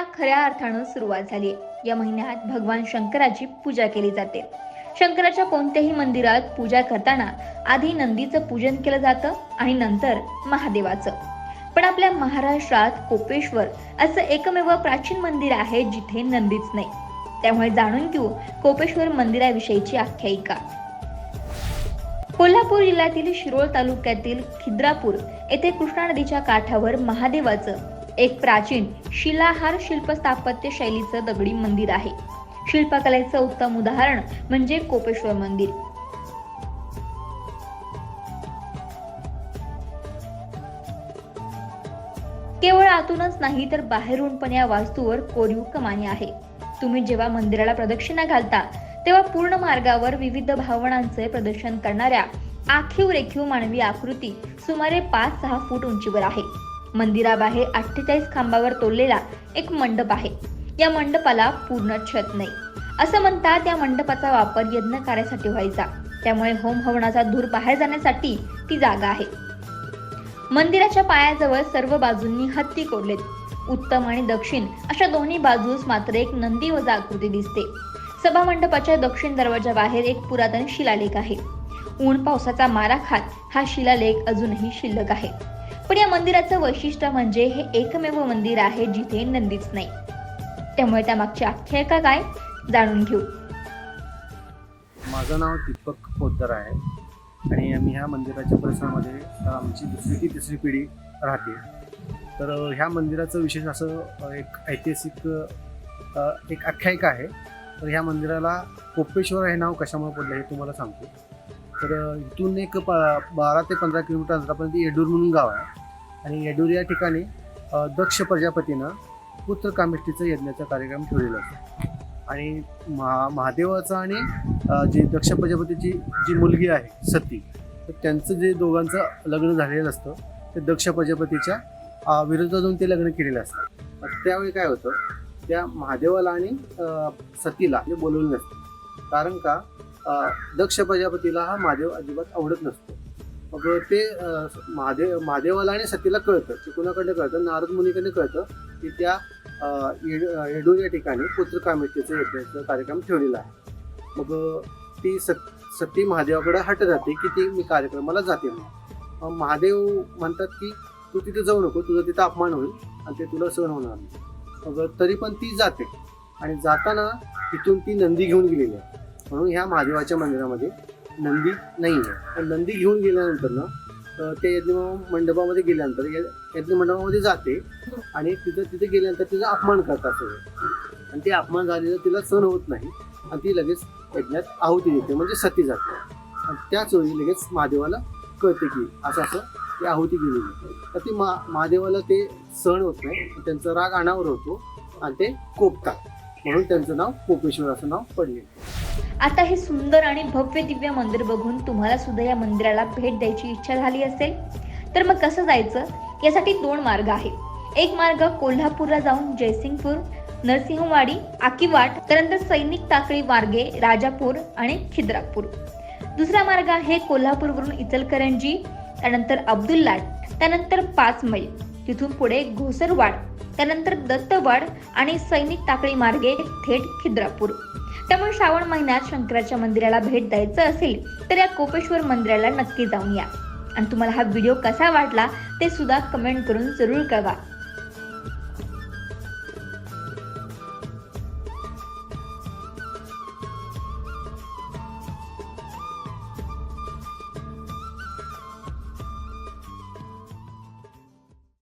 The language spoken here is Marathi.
खऱ्या अर्थानं सुरुवात झाली या महिन्यात भगवान शंकराची पूजा केली जाते. शंकराच्या कोणत्याही मंदिरात पूजा करताना आधी नंदीचं पूजन केलं जातं आणि नंतर महादेवाचं. पण आपल्या महाराष्ट्रात कोपेश्वर असं एकमेव प्राचीन मंदिर आहे जिथे नंदीच नाही. त्यामुळे जाणून घेऊ कोपेश्वर मंदिराविषयीची आख्यायिका. कोल्हापूर जिल्ह्यातील शिरोळ तालुक्यातील खिद्रापूर येथे कृष्णा नदीच्या काठावर महादेवाचं एक प्राचीन शिलाहार शिल्प स्थापत्य शैलीचं दगडी मंदिर आहे. शिल्पकलेचं उत्तम उदाहरण म्हणजे कोपेश्वर मंदिर. केवळ आतूनच नाही तर बाहेरून पण या वास्तूवर कोरीव कमानी आहे. तुम्ही जेव्हा मंदिराला प्रदक्षिणा घालता तेव्हा पूर्ण मार्गावर विविध भावनांचे प्रदर्शन करणाऱ्या आखीव रेखीव मानवी आकृती सुमारे पाच सहा फूट उंचीवर आहे. मंदिराबाहेर अठ्ठेचाळीस खांबावर तोडलेला एक मंडप आहे. या मंडपाला पूर्ण छत नाही. असं म्हणतात या मंडपाचा वापर यज्ञ कार्यासाठी व्हायचा. त्यामुळे होम हवनाचा धूर बाहेर जाण्यासाठी ती जागा आहे. मंदिराच्या पायाजवळ सर्व बाजूंनी हत्ती कोरलेत. उत्तम आणि दक्षिण अशा दोन्ही बाजूस मात्र एक नंदी वजा आकृती दिसते. सभा मंडपाच्या दक्षिण दरवाजाबाहेर एक पुरातन शिलालेख आहे. ऊन पावसाचा मारा खात हा शिलालेख अजूनही शिल्लक आहे. पण या मंदिराचं वैशिष्ट्य म्हणजे हे एकमेव मंदिर आहे जिथे नंदीच नाही. त्यामुळे त्यामागची आख्यायिका काय जाणून घेऊ. माझं नाव दीपक पोद्दार आहे आणि आम्ही ह्या मंदिराच्या परिसरामध्ये आमची दुसरी ती तिसरी पिढी राहते. तर ह्या मंदिराचं विशेष असं एक ऐतिहासिक एक आख्यायिका आहे. तर ह्या मंदिराला कोपेश्वर हे नाव कशामुळे पडलं हे तुम्हाला सांगतो. तर इथून एक प बारा ते पंधरा किलोमीटर अंतरापर्यंत येडूर म्हणून गाव आहे. आणि येडूर या ठिकाणी दक्ष प्रजापतीनं पुत्र कामिष्टीचा यज्ञाचा कार्यक्रम ठेवलेला असतो. आणि महा महादेवाचा आणि जी दक्ष प्रजापतीची जी मुलगी आहे सती तर त्यांचं जे दोघांचं लग्न झालेलं असतं ते दक्ष प्रजापतीच्या अ, विरुद्ध जाऊन ते लग्न केलेलं असतं. त्यावेळी काय होतं त्या महादेवाला आणि सतीला हे बोलवलं नसतं. कारण का दक्ष प्रजापतीला हा महादेव अजिबात आवडत नसतो. मग ते महादेव महादेवाला आणि सतीला कळतं. ते कुणाकडे कळतं? नारद मुनीकडनं कळतं की त्या येडू येडूर या ठिकाणी पुत्र कामिष्टीचं यज्ञाचा कार्यक्रम ठेवलेला आहे. मग ती सत सती महादेवाकडे हट जाते की ती मी कार्यक्रमाला जाते म्हणून. मग महादेव म्हणतात की तू तिथे जाऊ नको तुझं तिथं अपमान होईल आणि ते तुला सहन होणार नाही. मग तरी पण ती जाते. आणि जाताना तिथून ती नंदी घेऊन गेलेली आहे. म्हणून ह्या महादेवाच्या मंदिरामध्ये नंदी नाही आहे. पण नंदी घेऊन गेल्यानंतर ना अं, त्या यज्ञ मंडपामध्ये गेल्यानंतर या यज्ञ मंडपामध्ये जाते आणि तिथं तिथे गेल्यानंतर तिचा अपमान करतात सगळं. आणि ते अपमान झालेलं तिला सहन होत नाही आणि ती लगेच यज्ञात आहुती देते म्हणजे सती जाते. आणि त्याच वेळी लगेच महादेवाला कळते की असं असं ती आहुती गेलेली तर ती मा महादेवाला ते सहन होत नाही त्यांचा राग अनावर होतो आणि ते कोपतात. म्हणून त्यांचं नाव कोपेश्वर असं नाव पडले आता हे सुंदर आणि भव्य दिव्य मंदिर बघून तुम्हाला सुद्धा या मंदिराला भेट द्यायची इच्छा झाली असेल. तर मग कसं जायचं? यासाठी दोन मार्ग आहेत. एक मार्ग कोल्हापूरला जाऊन जयसिंगपूर नरसिंहवाडी आकिवाट त्यानंतर सैनिक टाकळी मार्गे राजापूर आणि खिद्रापूर. दुसरा मार्ग आहे कोल्हापूरवरून इचलकरंजी त्यानंतर अब्दुल्लाट त्यानंतर पाच मैल तिथून पुढे घोसरवाड त्यानंतर दत्तवाड आणि सैनिक टाकळी मार्गे थेट खिद्रापूर. त्यामुळे श्रावण महिन्यात शंकराच्या मंदिराला भेट द्यायचं असेल तर या कोपेश्वर मंदिराला नक्की जाऊन या आणि तुम्हाला हा व्हिडिओ कसा वाटला ते सुद्धा कमेंट करून जरूर कळवा.